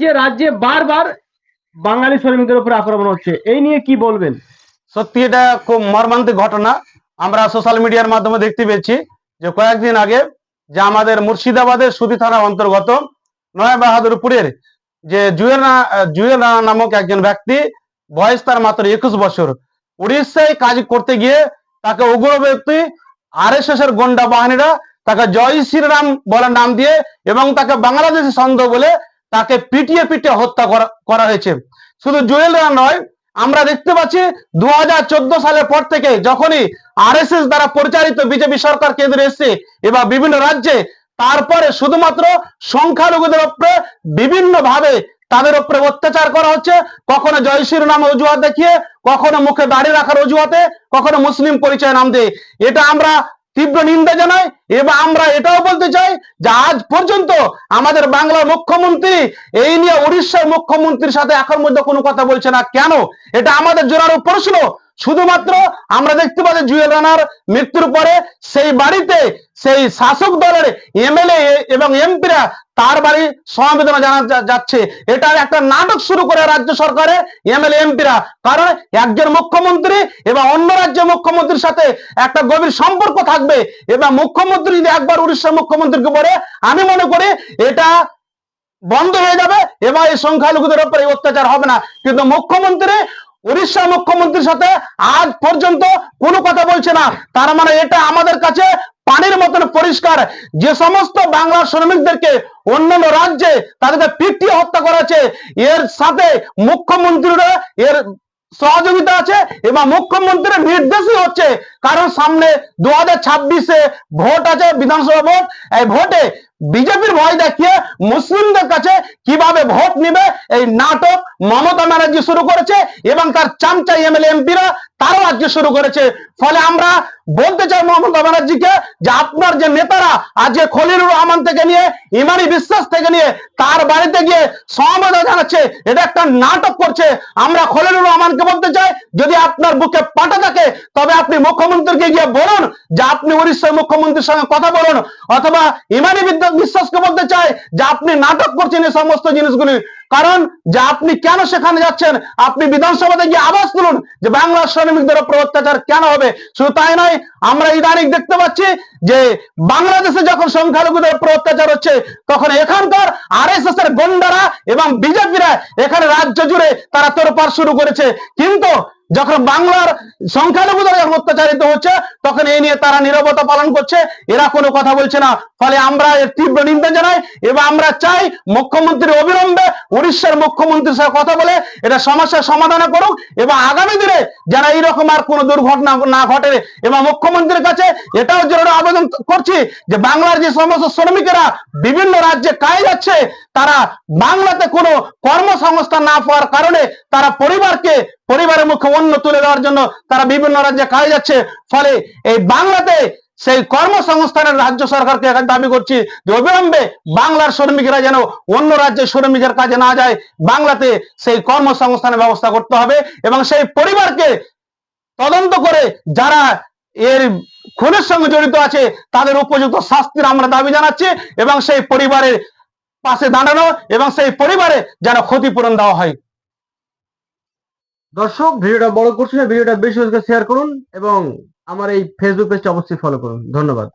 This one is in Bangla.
যে রাজ্যে বারবার বাঙালি শ্রমিকদের উপরে আক্রমণ হচ্ছে, এই নিয়ে কি বলবেন? সত্যি এটা খুব মর্মান্তিক ঘটনা। আমরা সোশ্যাল মিডিয়ার মাধ্যমে দেখতে পেয়েছি যে কয়েকদিন আগে যে আমাদের মুর্শিদাবাদের সুদি থানার অন্তর্গত নয় বাহাদুরপুরের যে জুয়েল জুয়েল নামক একজন ব্যক্তি, বয়স তার মাত্র একুশ বছর উড়িষ্যায় কাজ করতে গিয়ে তাকে উগ্র ব্যক্তি আর এস এস এর গন্ডা বাহিনীরা তাকে জয় শ্রীরাম বলে নাম দিয়ে এবং তাকে বাংলাদেশি সন্দেহ বলে তাকে পিটিয়ে পিটিয়ে হত্যা করা হয়েছে। শুধু জুয়েল রানা নয়, আমরা দেখতে পাচ্ছি দু সালের পর থেকে যখনই আরএসএস দ্বারা পরিচালিত বিজেপি সরকার কেন্দ্রে এসছে, এবার বিভিন্ন রাজ্যে, তারপরে শুধুমাত্র সংখ্যালঘুদের উপরে বিভিন্ন ভাবে তাদের উপরে অত্যাচার করা হচ্ছে। কখনো জয়শ্রীর নামে অজুহাত দেখিয়ে, কখনো মুখে দাঁড়িয়ে রাখার অজুহাতে, কখনো মুসলিম পরিচয় নাম দিয়ে। এটা আমরা তীব্র নিন্দা জানাই এবং আমরা এটাও বলতে চাই যে আজ পর্যন্ত আমাদের বাংলার মুখ্যমন্ত্রী, এই নিয়ে উড়িষ্যার মুখ্যমন্ত্রীর সাথে এখন মধ্যে কোনো কথা বলছে না। কেন? এটা আমাদের জোরালো প্রশ্ন। শুধুমাত্র আমরা দেখতে পাচ্ছি জুয়েল রানার মৃত্যুর পরে সেই বাড়িতে সেই শাসক দলের এমএলএ এবং এমপিরা তার বাড়ি সমবেদনা জানা যাচ্ছে। এটা একটা নাটক শুরু করে রাজ্য সরকারে এমএলএ, এমপিরা। কারণ একজন মুখ্যমন্ত্রী এবং অন্য রাজ্যের মুখ্যমন্ত্রীর সাথে একটা গভীর সম্পর্ক থাকবে এবং মুখ্যমন্ত্রী যদি একবার উড়িষ্যার মুখ্যমন্ত্রীকে বলে, আমি মনে করি এটা বন্ধ হয়ে যাবে এবং এই সংখ্যালঘুদের উপরে অত্যাচার হবে না। কিন্তু মুখ্যমন্ত্রী উড়িষ্যা মুখ্যমন্ত্রীর সাথে আজ পর্যন্ত কোনো কথা বলছে না। তার মানে এটা আমাদের কাছে পানির মতন পরিষ্কার। যে সমস্ত বাংলা শ্রমিকদেরকে অন্যান্য রাজ্যে তাদেরকে পিটিয়ে হত্যা করেছে এর সাথে মুখ্যমন্ত্রীরা এর সহযোগিতা আছে এবং মুখ্যমন্ত্রীর নির্দেশই হচ্ছে কারণ সামনে দু হাজার ভোট আছে, বিধানসভা ভোট। এই ভোটে বিজেপির ভয় দেখিয়ে মুসলিমদের কাছে কীভাবে ভোট নিবে এই নাটক মমতা ব্যানার্জি শুরু করেছে এবং তার চামচা এমএলএ, এমপিরা তারও আজকে শুরু করেছে। ফলে আমরা বলতে চাই মমতা ব্যানার্জিকে যে আপনার যে নেতারা আজকে খলিলুর রহমান থেকে নিয়ে, ইমানি বিশ্বাস থেকে নিয়ে, তার বাড়িতে গিয়ে সমবেদনা জানাচ্ছে, এটা একটা নাটক করছে। আমরা খলিলুর রহমানকে বলতে চাই, যদি আপনার বুকে পাটা থাকে, তবে আপনি মুখ্যমন্ত্রীকে গিয়ে বলুন যে আপনি উড়িষ্যার মুখ্যমন্ত্রীর সঙ্গে কথা বলুন, অথবা ইমানি বিদ্যা- বিশ্বাসকে বলতে চাই যে আপনি নাটক করছেন এই সমস্ত জিনিসগুলি। কারণ যে আপনি কেন সেখানে যাচ্ছেন, আপনি বিধানসভাতে গিয়ে আওয়াজ তুলুন যে বাংলার শ্রমিকদের উপর অত্যাচার কেন হবে। শুধু তাই নয়, আমরা ইদানিং দেখতে পাচ্ছি যে বাংলাদেশে যখন সংখ্যালঘুদের উপর অত্যাচার হচ্ছে, তখন এখানকার আর এস এস এর গন্ডারা এবং বিজেপিরা এখানে রাজ্য জুড়ে তারা তোরপার শুরু করেছে। কিন্তু যখন বাংলার সংখ্যালঘুদের যখন অত্যাচারিত হচ্ছে, তখন এই নিয়ে তারা নীরবতা পালন করছে। এরা কোনো কথা বলছে না। ফলে আমরা এর তীব্র নিন্দা জানাই এবং আমরা চাই মুখ্যমন্ত্রী অবিলম্বে উড়িষ্যার মুখ্যমন্ত্রীর সাথে কথা বলে এটা সমস্যার সমাধান করুক এবং আগামী দিনে যারা এইরকম আর কোনো দুর্ঘটনা না ঘটে এবং মুখ্যমন্ত্রীর কাছে এটাও জরুরি আবেদন করছি যে বাংলার যে সমস্ত শ্রমিকেরা বিভিন্ন রাজ্যে কাজে যাচ্ছে তারা বাংলাতে কোনো কর্মসংস্থান না পাওয়ার কারণে তারা পরিবারকে, পরিবারের মুখে অন্য তুলে দেওয়ার জন্য তারা বিভিন্ন রাজ্যে কাজে যাচ্ছে। ফলে এই বাংলাতে সেই কর্মসংস্থানের রাজ্য সরকারকে দাবি করছি যে অবিলম্বে বাংলার শ্রমিকরা যেন অন্য রাজ্যের শ্রমিকের কাজে না যায়, বাংলাতে সেই কর্মসংস্থানের ব্যবস্থা করতে হবে এবং সেই পরিবারকে তদন্ত করে যারা এর খুনের সঙ্গে জড়িত আছে, তাদের উপযুক্ত শাস্তির আমরা দাবি জানাচ্ছি এবং সেই পরিবারের পাশে দাঁড়ানো এবং সেই পরিবারে যেন ক্ষতিপূরণ দেওয়া হয়। দর্শক, ভিডিওটা বড় করছি না, ভিডিওটা বেশি শেয়ার করুন এবং আমার এই ফেসবুক পেজটা অবশ্যই ফলো করুন। ধন্যবাদ।